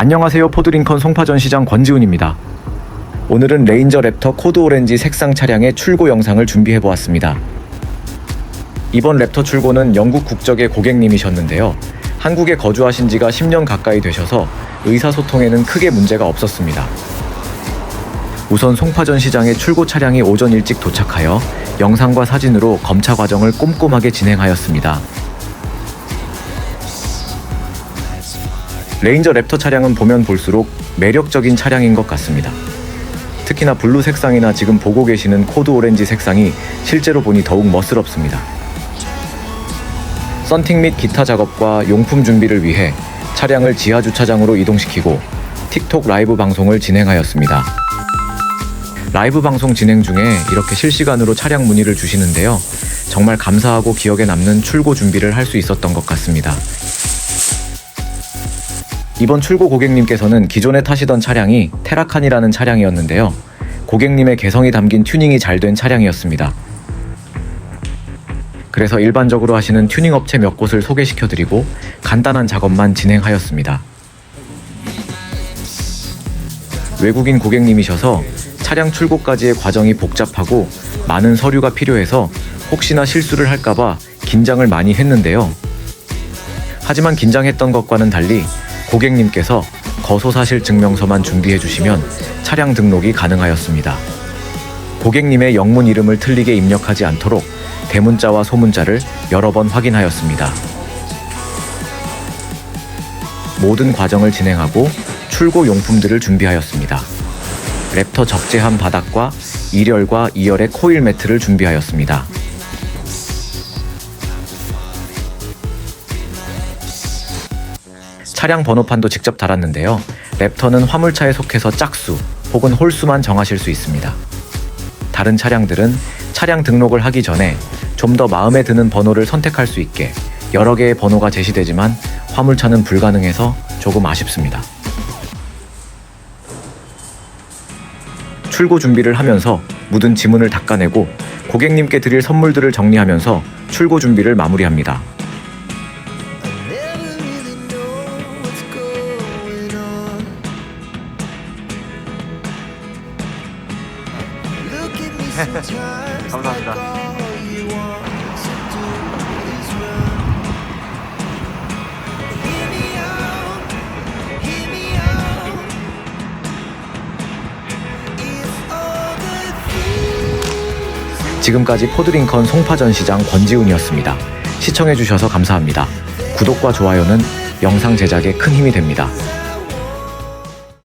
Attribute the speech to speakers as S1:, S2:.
S1: 안녕하세요 포드링컨 송파전 시장 권지훈입니다. 오늘은 레인저 랩터 코드 오렌지 색상 차량의 출고 영상을 준비해 보았습니다. 이번 랩터 출고는 영국 국적의 고객님이셨는데요. 한국에 거주하신 지가 10년 가까이 되셔서 의사소통에는 크게 문제가 없었습니다. 우선 송파전 시장에 출고 차량이 오전 일찍 도착하여 영상과 사진으로 검차 과정을 꼼꼼하게 진행하였습니다. 레인저 랩터 차량은 보면 볼수록 매력적인 차량인 것 같습니다. 특히나 블루 색상이나 지금 보고 계시는 코드 오렌지 색상이 실제로 보니 더욱 멋스럽습니다. 썬팅 및 기타 작업과 용품 준비를 위해 차량을 지하 주차장으로 이동시키고 틱톡 라이브 방송을 진행하였습니다. 라이브 방송 진행 중에 이렇게 실시간으로 차량 문의를 주시는데요. 정말 감사하고 기억에 남는 출고 준비를 할 수 있었던 것 같습니다. 이번 출고 고객님께서는 기존에 타시던 차량이 테라칸이라는 차량이었는데요. 고객님의 개성이 담긴 튜닝이 잘 된 차량이었습니다. 그래서 일반적으로 하시는 튜닝 업체 몇 곳을 소개시켜드리고 간단한 작업만 진행하였습니다. 외국인 고객님이셔서 차량 출고까지의 과정이 복잡하고 많은 서류가 필요해서 혹시나 실수를 할까봐 긴장을 많이 했는데요. 하지만 긴장했던 것과는 달리 고객님께서 거소사실 증명서만 준비해 주시면 차량 등록이 가능하였습니다. 고객님의 영문 이름을 틀리게 입력하지 않도록 대문자와 소문자를 여러 번 확인하였습니다. 모든 과정을 진행하고 출고 용품들을 준비하였습니다. 랩터 적재함 바닥과 1열과 2열의 코일 매트를 준비하였습니다. 차량 번호판도 직접 달았는데요. 랩터는 화물차에 속해서 짝수 혹은 홀수만 정하실 수 있습니다. 다른 차량들은 차량 등록을 하기 전에 좀 더 마음에 드는 번호를 선택할 수 있게 여러 개의 번호가 제시되지만 화물차는 불가능해서 조금 아쉽습니다. 출고 준비를 하면서 묻은 지문을 닦아내고 고객님께 드릴 선물들을 정리하면서 출고 준비를 마무리합니다. 감사합니다. 지금까지 포드링컨 송파전 시장 권지훈이었습니다. 시청해주셔서 감사합니다. 구독과 좋아요는 영상 제작에 큰 힘이 됩니다.